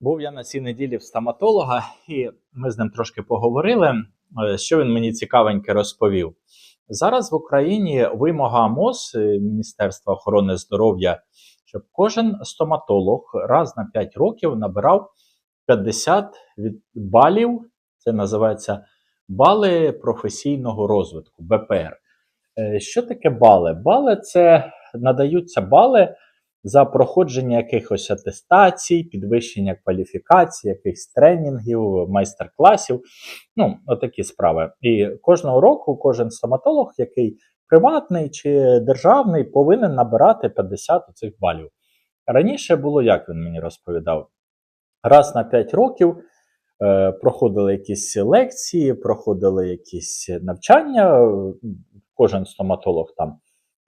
Був я на цій неділі в стоматолога, і ми з ним трошки поговорили. е, Що він мені цікавеньке розповів. Зараз в Україні вимога МОЗ, е, Міністерства охорони здоров'я, щоб кожен стоматолог раз на 5 років набирав 50 від балів. Це називається бали професійного розвитку БПР. Е, Що таке бали? Бали це надаються бали за проходження якихось атестацій, підвищення кваліфікації, якихось тренінгів, майстер-класів. Ну, отакі справи. І кожного року кожен стоматолог, який приватний чи державний, повинен набирати 50 цих балів. Раніше було, як він мені розповідав, раз на 5 років е, проходили якісь лекції, проходили якісь навчання. Кожен стоматолог там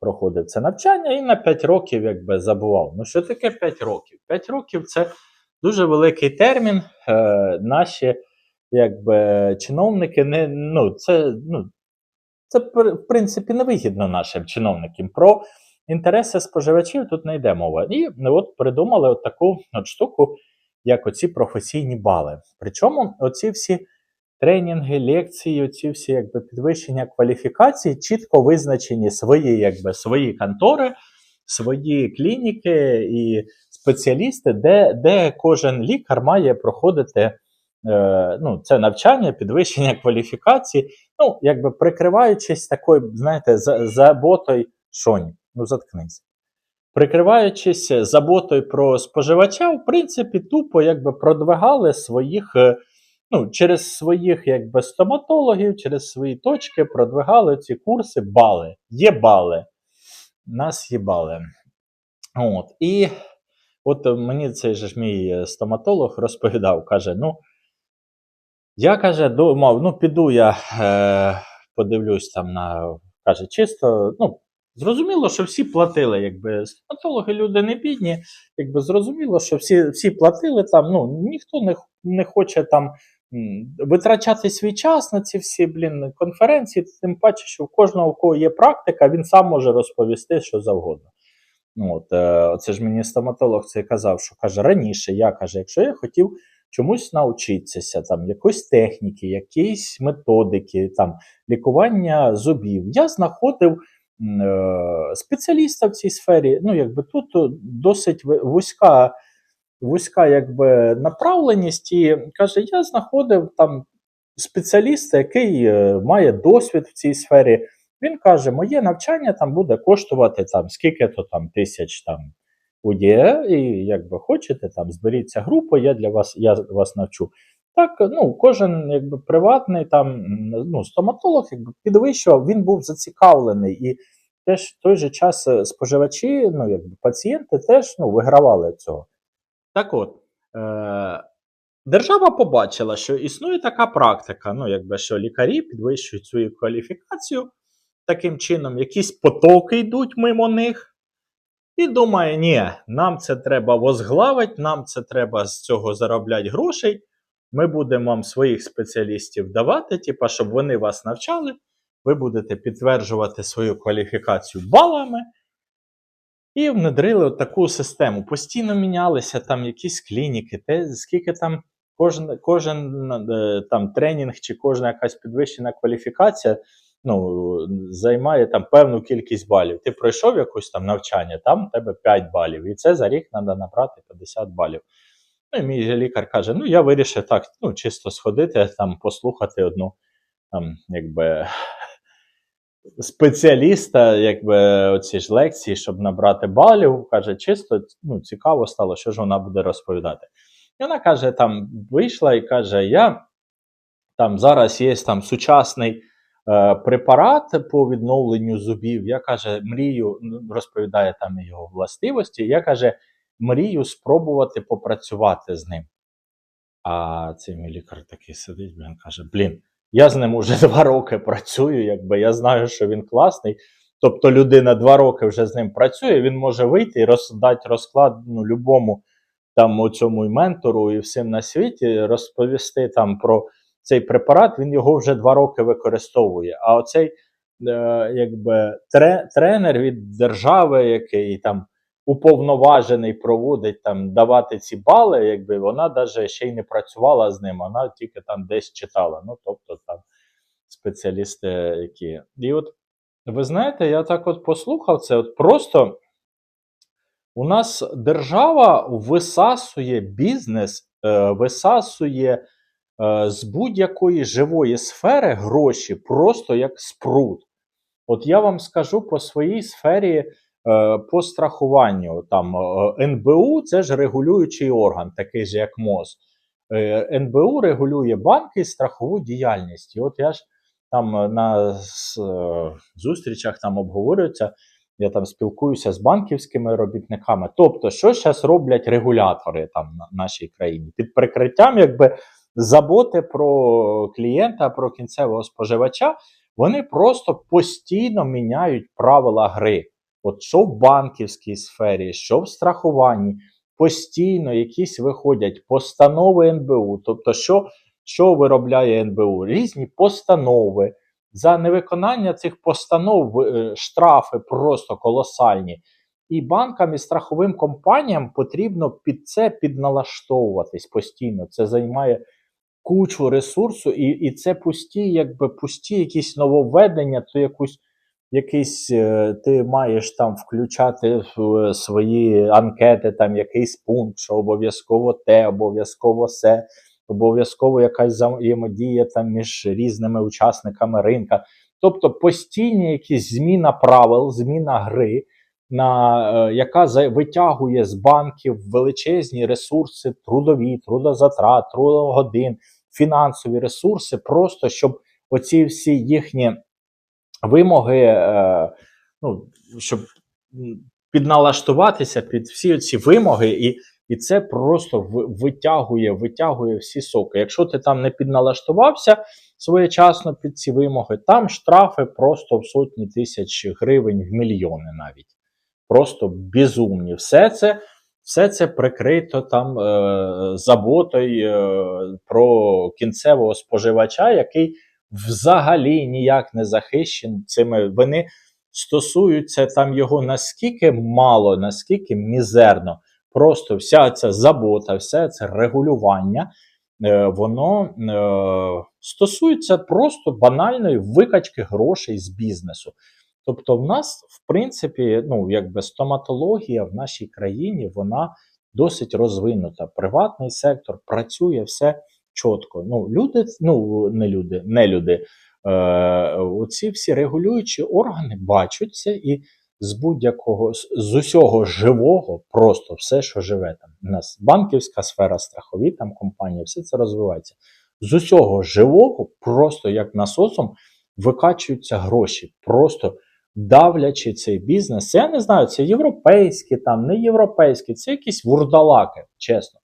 проходив це навчання і на 5 років якби забував. Ну, що таке 5 років? 5 років це дуже великий термін. Е, наші якби, чиновники не ну, це, ну, це в принципі невигідно нашим чиновникам. Про інтереси споживачів тут не йде мова. І от придумали от таку от штуку, як оці професійні бали. Причому оці всі тренінги, лекції, оці всі якби підвищення кваліфікації чітко визначені свої, якби, свої контори, свої клініки і спеціалісти, де, де кожен лікар має проходити е, ну, це навчання, підвищення кваліфікації, ну, якби прикриваючись такою, знаєте, заботою, Шоні, ну заткнись. Прикриваючись заботою про споживача, в принципі, тупо якби продвигали своїх, е, ну, через своїх якби стоматологів, через свої точки продвигали ці курси бали. Є бали. Нас є бали. От. І от мені цей же ж мій е, стоматолог розповідав, каже: ну, я каже, думав, ну піду я е, подивлюсь там на каже, чисто, ну. Зрозуміло, що всі платили, якби стоматологи люди не бідні, якби зрозуміло, що всі, всі платили там. Ну ніхто не, не хоче там витрачати свій час на ці всі блін конференції, тим паче, що в кожного у кого є практика, він сам може розповісти що завгодно. Ну, от, е, це ж мені стоматолог це казав, що каже раніше, я каже, якщо я хотів чомусь навчитися, там якоїсь техніки, якісь методики, там лікування зубів, я знаходив е, спеціаліста в цій сфері. Ну, якби тут досить вузька, вузька якби, направленість, і каже, я знаходив там спеціаліста, який е, має досвід в цій сфері. Він каже, моє навчання там буде коштувати там скільки то там тисяч там УДЕ, і якби хочете, там зберіться групу, я для вас, я вас навчу. Так, ну, кожен якби приватний там ну, стоматолог якби, підвищував, він був зацікавлений. І теж в той же час е, споживачі, ну, якби пацієнти теж ну, вигравали цього. Так от, е- держава побачила, що існує така практика, ну, якби що лікарі підвищують свою кваліфікацію таким чином, якісь потоки йдуть мимо них. І думає, ні, нам це треба возглавити, нам це треба з цього заробляти грошей. Ми будемо вам своїх спеціалістів давати, типа, щоб вони вас навчали. Ви будете підтверджувати свою кваліфікацію балами. І внедрили от таку систему. Постійно мінялися там якісь клініки, те, скільки там кожен, кожен е, там тренінг чи кожна якась підвищена кваліфікація ну, займає там певну кількість балів. Ти пройшов якусь там навчання, там у тебе 5 балів, і це за рік треба набрати 50 балів. Ну, і мій лікар каже: ну, я вирішив так, ну, чисто сходити, там, послухати одну там, якби, спеціаліста, якби оці ж лекції, щоб набрати балів. Каже, чисто ну, цікаво стало, що ж вона буде розповідати. І вона каже: там вийшла і каже: Я там зараз є там сучасний е, препарат по відновленню зубів. Я каже, мрію, ну, розповідає там його властивості. Я каже, мрію спробувати попрацювати з ним. А цей мій лікар такий сидить, він каже: Блін, я з ним уже два роки працюю, якби я знаю, що він класний. Тобто людина два роки вже з ним працює, він може вийти і роздати розклад ну, любому там цьому і ментору і всім на світі, розповісти там про цей препарат, він його вже два роки використовує. А оцей е, якби тре, тренер від держави, який там уповноважений проводить там давати ці бали, якби вона навіть ще й не працювала з ним, вона тільки там десь читала. Ну, тобто там спеціалісти, які. І от ви знаєте, я так от послухав це, от просто у нас держава висасує бізнес, е, висасує е, з будь-якої живої сфери гроші просто як спрут. От я вам скажу по своїй сфері по страхуванню. Там е, НБУ це ж регулюючий орган, такий же, як МОЗ. Е, НБУ регулює банки страхову діяльність. І от я ж там е, на е, зустрічах там обговорюється. Я там спілкуюся з банківськими робітниками. Тобто, що зараз роблять регулятори там на нашій країні під прикриттям, якби заботи про клієнта, про кінцевого споживача, вони просто постійно міняють правила гри. От що в банківській сфері, що в страхуванні, постійно якісь виходять постанови НБУ. Тобто, що, що виробляє НБУ? Різні постанови. За невиконання цих постанов е, штрафи просто колосальні. І банкам і страховим компаніям потрібно під це підналаштовуватись постійно. Це займає кучу ресурсу, і, і це пусті, якби пусті якісь нововведення, то якусь якийсь е, ти маєш там включати е, свої анкети, там якийсь пункт, що обов'язково те, обов'язково се, обов'язково якась взаємодія там між різними учасниками ринка. Тобто постійні якісь зміна правил, зміна гри, на, е, яка витягує з банків величезні ресурси, трудові, трудозатрат, трудогодин, фінансові ресурси, просто щоб оці всі їхні вимоги, е, ну, щоб підналаштуватися під всі ці вимоги, і, і це просто витягує, витягує всі соки. Якщо ти там не підналаштувався своєчасно під ці вимоги, там штрафи просто в сотні тисяч гривень, в мільйони навіть. Просто безумні. Все це. Все це прикрито там е, заботою е, про кінцевого споживача, який взагалі ніяк не захищений цими. Вони стосуються там його наскільки мало, наскільки мізерно. Просто вся ця забота, все це регулювання, е, воно е, стосується просто банальної викачки грошей з бізнесу. Тобто, в нас, в принципі, ну, якби стоматологія в нашій країні, вона досить розвинута. Приватний сектор працює все чітко. Ну, люди, ну не люди, не люди. Е, оці всі регулюючі органи бачать це і з будь-якого з- усього живого, просто все, що живе там. У нас банківська сфера, страхові там компанії, все це розвивається. З усього живого, просто як насосом, викачуються гроші, просто давлячи цей бізнес. Я не знаю, це європейські, там, не європейські, це якісь вурдалаки, чесно.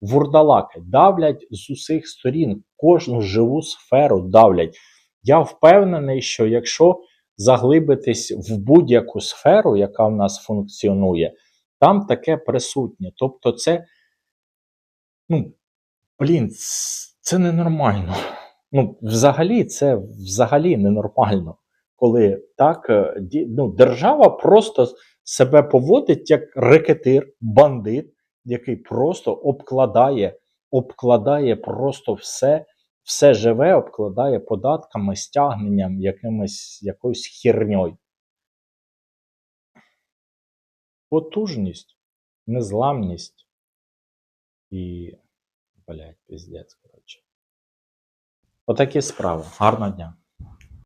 Вурдалаки давлять з усіх сторін, кожну живу сферу давлять. Я впевнений, що якщо заглибитись в будь-яку сферу, яка в нас функціонує, там таке присутнє. Тобто, це, ну, блін, це ненормально. Ну, взагалі, це взагалі ненормально, коли так е, ну, держава просто себе поводить як рекетир, бандит, який просто обкладає, обкладає просто все, все живе, обкладає податками, стягненням, якимось якоюсь херньою. Потужність, незламність і, блядь, піздець, коротше. Отакі справи. Гарного дня.